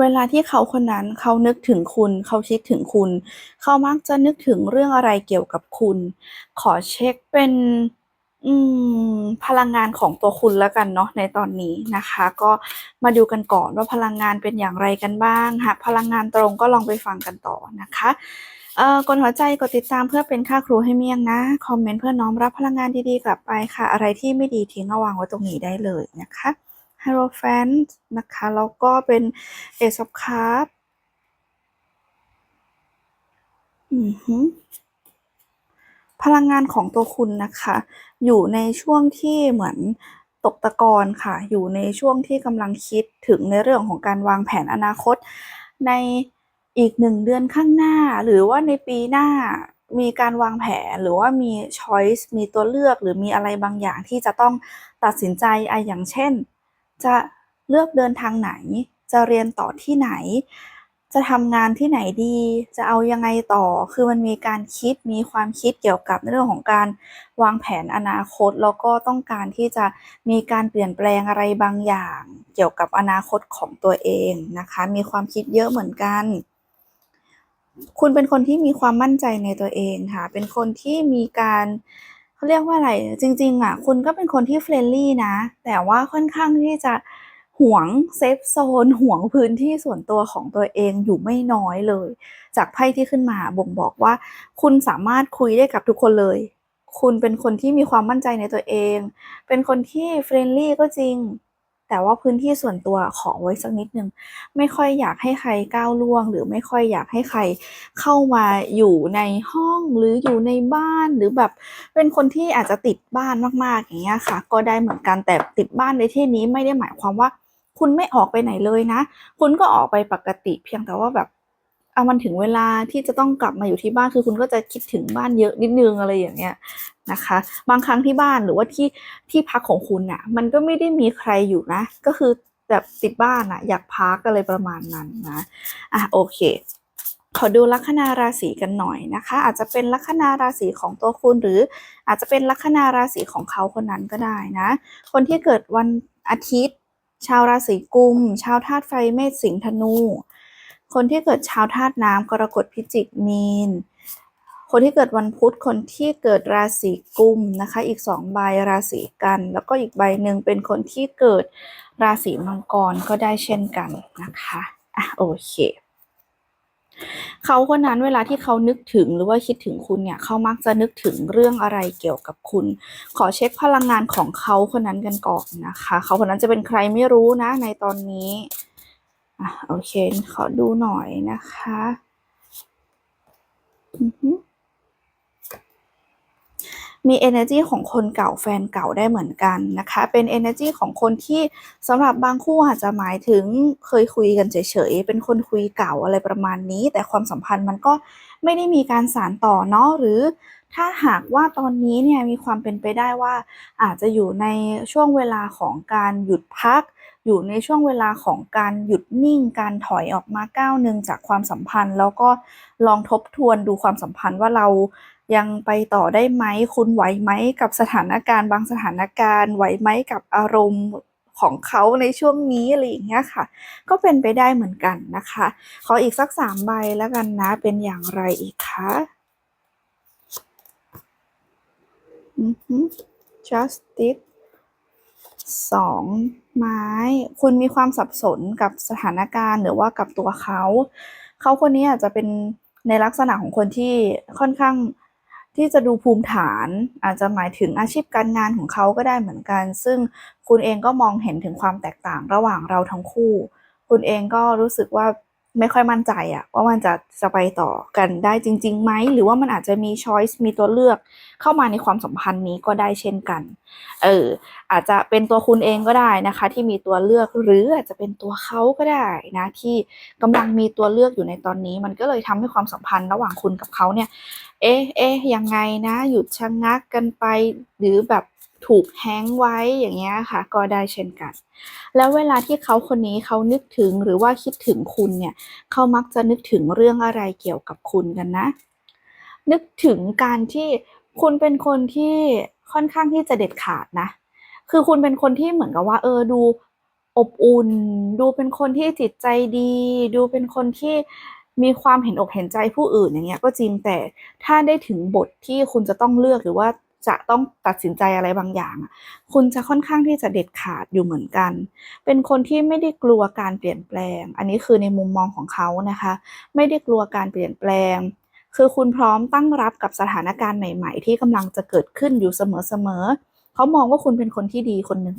เวลาที่เขาคนนั้นเขานึกถึงคุณ เขาคิดถึงคุณ เขามักจะนึกถึงเรื่องอะไรเกี่ยวกับคุณ ขอเช็คเป็นอืมพลังงานของตัวคุณแล้วกันเนาะในตอนนี้นะคะ ก็มาดูกันก่อนว่าพลังงานเป็นอย่างไรกันบ้าง หากพลังงานตรงก็ลองไปฟังกันต่อนะคะเอ่อกดหัวใจกดติดตามเพื่อเป็นค่าครูให้เมี่ยงนะ คอมเมนต์เพื่อน้อมรับพลังงานดีๆกลับไปค่ะ อะไรที่ไม่ดีทิ้งเอาวางไว้ตรงนี้ได้เลยนะคะ h e r o p h a n t นะคะ แล้วก็เป็น Ace of Cups อือหือพลังงานของตัวคุณนะคะ อยู่ในช่วงที่เหมือนตกตะกอนค่ะ อยู่ในช่วงที่กำลังคิดถึงในเรื่องของการวางแผนอนาคต ในอีกหนึ่งเดือนข้างหน้า หรือว่าในปีหน้ามีการวางแผนหรือว่ามี choice มีตัวเลือกหรือมีอะไรบางอย่างที่จะต้องตัดสินใจไออย่างเช่น จะเลือกเดินทางไหน จะเรียนต่อที่ไหน จะทำงานที่ไหนดี จะเอายังไงต่อ คือมันมีการคิด มีความคิดเกี่ยวกับเรื่องของการวางแผนอนาคต แล้วก็ต้องการที่จะมีการเปลี่ยนแปลงอะไรบางอย่าง เกี่ยวกับอนาคตของตัวเองนะคะ มีความคิดเยอะเหมือนกัน คุณเป็นคนที่มีความมั่นใจในตัวเองค่ะ เป็นคนที่มีการเขาเรียกว่าอะไร จริง ๆ อะ คุณก็เป็นคนที่เฟรนลี่นะ แต่ว่าค่อนข้างที่จะหวงเซฟโซนหวงพื้นที่ส่วนตัวของตัวเองอยู่ไม่น้อยเลย จากไพ่ที่ขึ้นมาบ่งบอกว่า คุณสามารถคุยได้กับทุกคนเลย คุณเป็นคนที่มีความมั่นใจในตัวเอง เป็นคนที่เฟรนลี่ก็จริง แต่ว่าพื้นที่ส่วนตัวขอไว้สักนิดนึง ไม่ค่อยอยากให้ใครก้าวล่วง หรือไม่ค่อยอยากให้ใครเข้ามาอยู่ในห้องหรืออยู่ในบ้านหรือแบบเป็นคนที่อาจจะติดบ้านมากๆอย่างเงี้ยค่ะ ก็ได้เหมือนกันแต่ติดบ้านในที่นี้ไม่ได้หมายความว่า คุณไม่ออกไปไหนเลยนะ คุณก็ออกไปปกติเพียงแต่ว่าแบบ อามันถึงเวลาที่จะต้องกลับมาอยู่ที่บ้านคือคุณก็จะคิดถึงบ้านเยอะนิดนึงอะไรอย่างเงี้ยนะคะ บางครั้งที่บ้านหรือว่าที่ที่พักของคุณน่ะ มันก็ไม่ได้มีใครอยู่นะ ก็คือแบบติดบ้านอะอยากพักอะไรประมาณนั้นนะอะโอเค ขอดูลัคนาราศีกันหน่อยนะคะ อาจจะเป็นลัคนาราศีของตัวคุณหรืออาจจะเป็นลัคนาราศีของเขาคนนั้นก็ได้นะ คนที่เกิดวันอาทิตย์ ชาวราศีกุม ชาวธาตุไฟเมษสิงห์ธนู คนที่เกิดชาวธาตุน้ำกรกฎพิจิกมีน คนที่เกิดวันพุธคนที่เกิดราศีกุมนะคะ อีกสองใบราศีกัน แล้วก็อีกใบหนึ่งเป็นคนที่เกิดราศีมังกรก็ได้เช่นกันนะคะอะโอเคเขาคนนั้นเวลาที่เขานึกถึงหรือว่าคิดถึงคุณเนี่ยเขามักจะนึกถึงเรื่องอะไรเกี่ยวกับคุณ ขอเช็คพลังงานของเขาคนนั้นกันก่อนนะคะ เขาคนนั้นจะเป็นใครไม่รู้นะในตอนนี้ อะโอเค ขอดูหน่อยนะคะอือมี energy ของคนเก่าแฟนเก่าได้เหมือนกันนะคะ เป็น energy ของคนที่สำหรับบางคู่อาจจะหมายถึงเคยคุยกันเฉยๆ เป็นคนคุยเก่าอะไรประมาณนี้ แต่ความสัมพันธ์มันก็ไม่ได้มีการสานต่อเนาะหรือ ถ้าหากว่าตอนนี้เนี่ยมีความเป็นไปได้ว่า อาจจะอยู่ในช่วงเวลาของการหยุดพัก อยู่ในช่วงเวลาของการหยุดนิ่ง การถอยออกมาก้าวหนึ่งจากความสัมพันธ์ แล้วก็ลองทบทวนดูความสัมพันธ์ว่าเรายังไปต่อได้ไหม คุณไหวไหมกับสถานการณ์บางสถานการณ์ไหวไหมกับอารมณ์ของเขาในช่วงนี้อะไรอย่างเงี้ยค่ะ ก็เป็นไปได้เหมือนกันนะคะ ขออีกสักสามใบแล้วกันนะเป็นอย่างไรอีกคะอือฮึ justice สองไม้ คุณมีความสับสนกับสถานการณ์หรือว่ากับตัวเขา เขาคนนี้อาจจะเป็นในลักษณะของคนที่ค่อนข้างที่จะดูภูมิฐาน อาจจะหมายถึงอาชีพการงานของเขาก็ได้เหมือนกัน ซึ่งคุณเองก็มองเห็นถึงความแตกต่างระหว่างเราทั้งคู่ คุณเองก็รู้สึกว่า ไม่ค่อยมั่นใจอะว่ามันจะจะไปต่อกันได้จริงๆไหมหรือว่ามันอาจจะมีช้อยส์มีตัวเลือกเข้ามาในความสัมพันธ์นี้ก็ได้เช่นกัน เอออาจจะเป็นตัวคุณเองก็ได้นะคะ ที่มีตัวเลือกหรืออาจจะเป็นตัวเขาก็ได้นะ ที่กำลังมีตัวเลือกอยู่ในตอนนี้ มันก็เลยทำให้ความสัมพันธ์ระหว่างคุณกับเขาเนี่ย เอ๊ะเอ๊ะยังไงนะ หยุดชะงักกันไปหรือแบบ ถูกแฮงไว้อย่างเงี้ยค่ะ ก็ได้เช่นกัน แล้วเวลาที่เขาคนนี้เขานึกถึงหรือว่าคิดถึงคุณเนี่ยเขามักจะนึกถึงเรื่องอะไรเกี่ยวกับคุณกันนะ นึกถึงการที่คุณเป็นคนที่ค่อนข้างที่จะเด็ดขาดนะ คือคุณเป็นคนที่เหมือนกับว่า เออดูอบอุ่น ดูเป็นคนที่จิตใจดี ดูเป็นคนที่มีความเห็นอกเห็นใจผู้อื่นอย่างเงี้ยก็จริงแต่ถ้าได้ถึงบทที่คุณจะต้องเลือกหรือว่า จะต้องตัดสินใจอะไรบางอย่างอะคุณจะค่อนข้างที่จะเด็ดขาดอยู่เหมือนกัน เป็นคนที่ไม่ได้กลัวการเปลี่ยนแปลง อันนี้คือในมุมมองของเขานะคะ ไม่ได้กลัวการเปลี่ยนแปลง คือคุณพร้อมตั้งรับกับสถานการณ์ใหม่ ๆ ที่กำลังจะเกิดขึ้นอยู่เสมอๆเขามองว่าคุณเป็นคนที่ดีคนหนึ่ง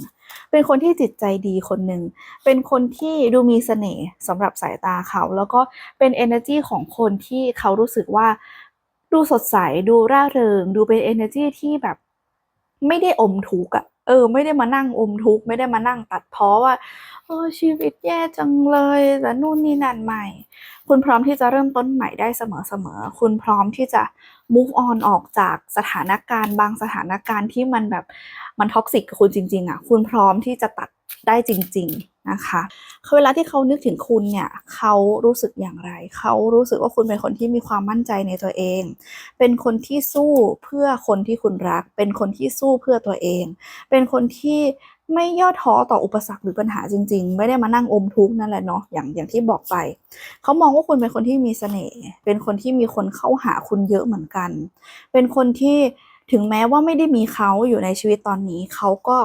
เป็นคนที่จิตใจดีคนหนึ่ง เป็นคนที่ดูมีเสน่ห์สำหรับสายตาเขา แล้วก็เป็น energy ของคนที่เขารู้สึกว่า ดูสดใส ดูร่าเริง ดูเป็น energy ที่แบบ ไม่ได้อมทุกข์อะเออ ไม่ได้มานั่งอมทุกข์ไม่ได้มานั่งตัดเพ้อว่าเออชีวิตแย่จังเลยแต่นู่นนี่นั่นไม่ คุณพร้อมที่จะเริ่มต้นใหม่ได้เสมอๆคุณพร้อมที่จะ move on ออกจากสถานการณ์ บางสถานการณ์ที่มันแบบมันท็อกซิกกับคุณจริง ๆอะคุณพร้อมที่จะตัด ได้จริง ๆนะคะเวลาที่เขานึกถึงคุณเนี่ยเขารู้สึกอย่างไร เขารู้สึกว่าคุณเป็นคนที่มีความมั่นใจในตัวเอง เป็นคนที่สู้เพื่อคนที่คุณรัก เป็นคนที่สู้เพื่อตัวเอง เป็นคนที่ไม่ย่อท้อต่ออุปสรรคหรือปัญหาจริง ๆ ไม่ได้มานั่งอมทุกข์นั่นแหละเนาะอย่างอย่างที่บอกไป เขามองว่าคุณเป็นคนที่มีเสน่ห์ เป็นคนที่มีคนเข้าหาคุณเยอะเหมือนกัน เป็นคนที่ถึงแม้ว่าไม่ได้มีเขาอยู่ในชีวิตตอนนี้ เขาก็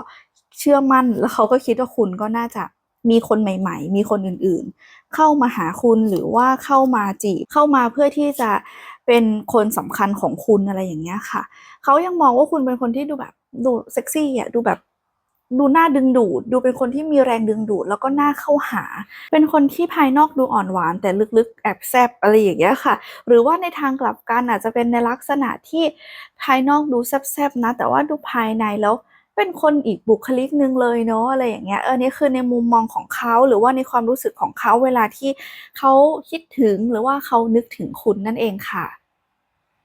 เชื่อมั่นแล้วเขาก็คิดว่าคุณก็น่าจะมีคนใหม่ ๆ มีคนอื่นๆ เข้ามาหาคุณหรือว่าเข้ามาจีบเข้ามาเพื่อที่จะเป็นคนสำคัญของคุณอะไรอย่างเงี้ยค่ะ เขายังมองว่าคุณเป็นคนที่ดูแบบดูเซ็กซี่อะดูแบบดูน่าดึงดูด ดูเป็นคนที่มีแรงดึงดูด แล้วก็น่าเข้าหา เป็นคนที่ภายนอกดูอ่อนหวาน แต่ลึกๆ แอบแซบอะไรอย่างเงี้ยค่ะ หรือว่าในทางกลับกันอาจจะเป็นในลักษณะที่ภายนอกดูแซบๆนะ แต่ว่าดูภายในแล้ว เป็นคนอีกบุคลิกหนึ่งเลยเนาะอะไรอย่างเงี้ยเออนี่คือในมุมมองของเขาหรือว่าในความรู้สึกของเขาเวลาที่เขาคิดถึงหรือว่าเขานึกถึงคุณนั่นเองค่ะ